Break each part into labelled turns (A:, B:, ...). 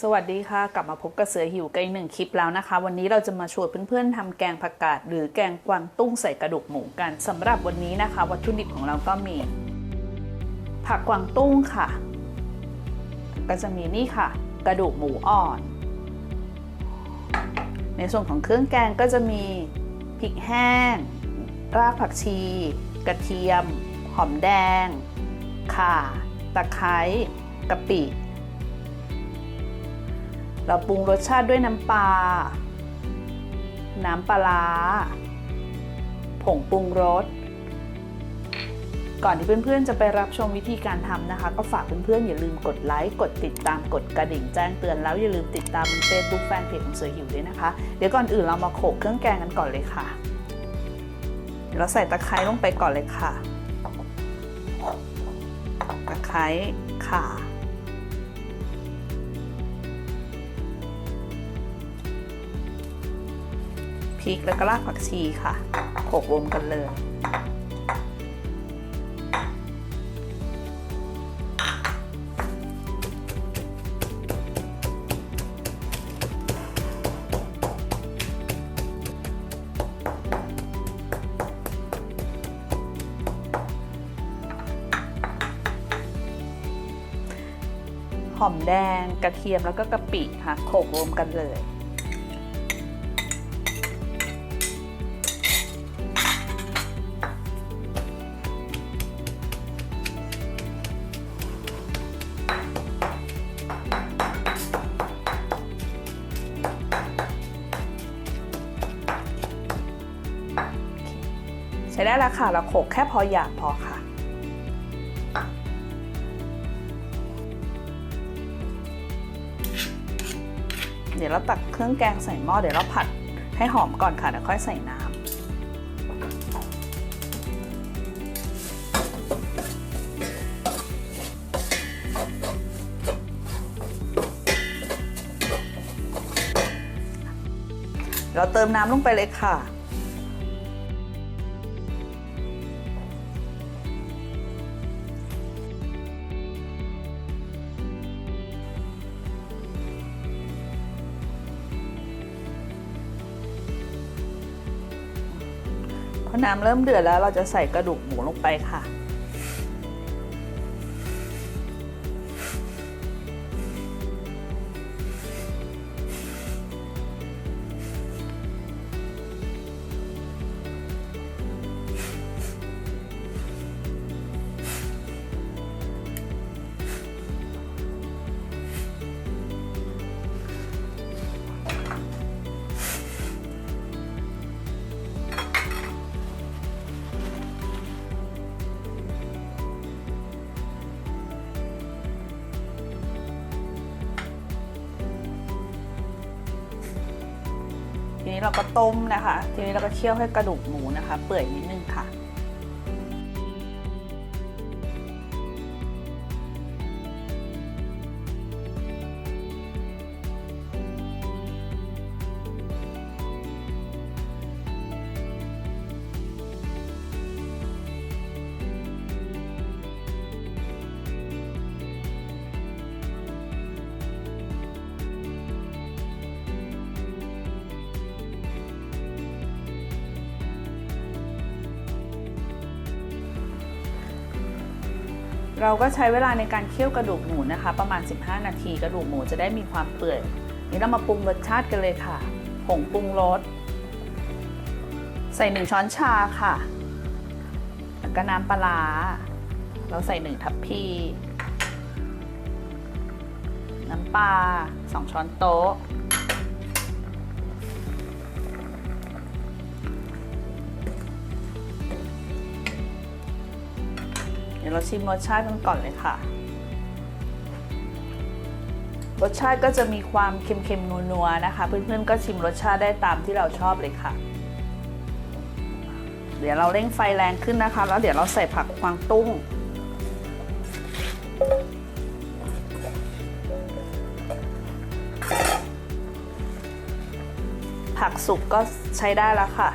A: สวัสดีค่ะ กลับมาพบกับเสือหิวกันอีกหนึ่งคลิปแล้วนะคะ วันนี้เราจะมาชวนเพื่อนๆทำแกงผักกาดหรือแกงกวางตุ้งใส่กระดูกหมูกันสำหรับวันนี้นะคะ วัตถุดิบของเราก็มี ผักกวางตุ้งค่ะ ก็จะมีนี่ค่ะ กระดูกหมูอ่อน ในส่วนของเครื่องแกงก็จะมีพริกแห้ง รากผักชี กระเทียม หอมแดงข่าตะไคร้กะปิ เราปรุงรสชาติด้วยน้ำปลา น้ำปลา ผงปรุงรส ก่อนที่เพื่อนๆจะไปรับชมวิธีการทำนะคะ ก็ฝากเพื่อนๆอย่าลืมกดไลค์ กดติดตาม กดกระดิ่งแจ้งเตือน แล้วอย่าลืมติดตามเฟซบุ๊กแฟนเพจของเสือหิวด้วยนะคะ เดี๋ยวก่อนอื่นเรามาโขลกเครื่องแกงกันก่อนเลยค่ะเดี๋ยวเราใส่ตะไคร้ลงไปก่อนเลยค่ะ ตะไคร้ข่า พริกแล้วก็รากผักชีค่ะโขกรวมกันเลย หอมแดงกระเทียมแล้วก็กะปิค่ะโขกรวมกันเลย ใช้ได้แล้วค่ะเราโขลกแค่พอหยาบพอค่ะ เดี๋ยวเราตักเครื่องแกงใส่หม้อเดี๋ยวเราผัดให้หอมก่อนค่ะเดี๋ยวค่อยใส่น้ำเราเติมน้ำลงไปเลยค่ะ อน้ำเริ่มเดือดแล้วเราจะใส่กระดูกหมูลงไปค่ะ เราก็ต้มนะคะ ทีนี้เราก็เคี่ยวให้กระดูกหมูนะคะ เปื่อยนิดนึงค่ะ เราก็ใช้เวลาในการเคี่ยวกระดูกหมูนะคะ ประมาณ 15 นาทีกระดูกหมูจะได้มีความเปื่อยนี่เรามาปรุงรสชาติกันเลยค่ะ ผงปรุงรส ใส่ 1 ช้อนชาค่ะแล้วก็น้ำปลา เราใส่ 1 ทัพพี น้ำปลา 2 ช้อนโต๊ะ เดี๋ยวเราชิมรสชาติกันก่อนเลยค่ะ รสชาติก็จะมีความเค็มๆนัวๆนะคะ เพื่อนๆก็ชิมรสชาติได้ตามที่เราชอบเลยค่ะ เดี๋ยวเราเร่งไฟแรงขึ้นนะคะ แล้วเดี๋ยวเราใส่ผักกวางตุ้งผักสุกก็ใช้ได้แล้วค่ะ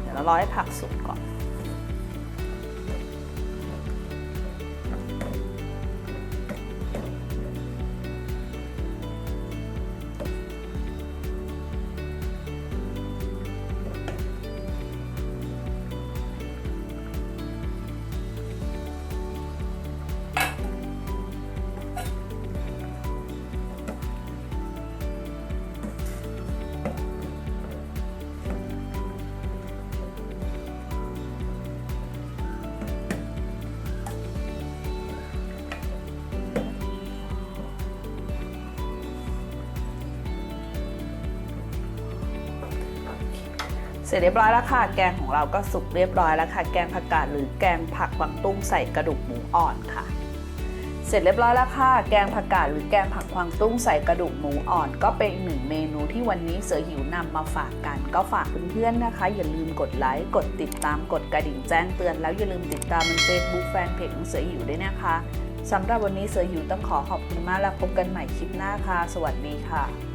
A: เดี๋ยวเรารอให้ผักสุกก่อน สร็จเรียบร้อยแล้วค่ะ แกงของเราก็สุกเรียบร้อยแล้วค่ะ แกงผักกาดหรือแกงผักกวางตุ้งใส่กระดูกหมูอ่อนค่ะ เสร็จเรียบร้อยแล้วค่ะ แกงผักกาดหรือแกงผักกวางตุ้งใส่กระดูกหมูอ่อน ก็เป็นหนึ่งเมนูที่วันนี้เสือหิวนำมาฝากกัน ก็ฝากเพื่อนๆนะคะ อย่าลืมกดไลค์กดติดตามกดกระดิ่งแจ้งเตือนแล้วอย่าลืมติดตามในเฟซบุ๊กแฟนเพจของเสือหิวด้วยนะคะสำหรับวันนี้เสือหิวต้องขอขอบคุณมากแล้วพบกันใหม่คลิปหน้าค่ะ สวัสดีค่ะ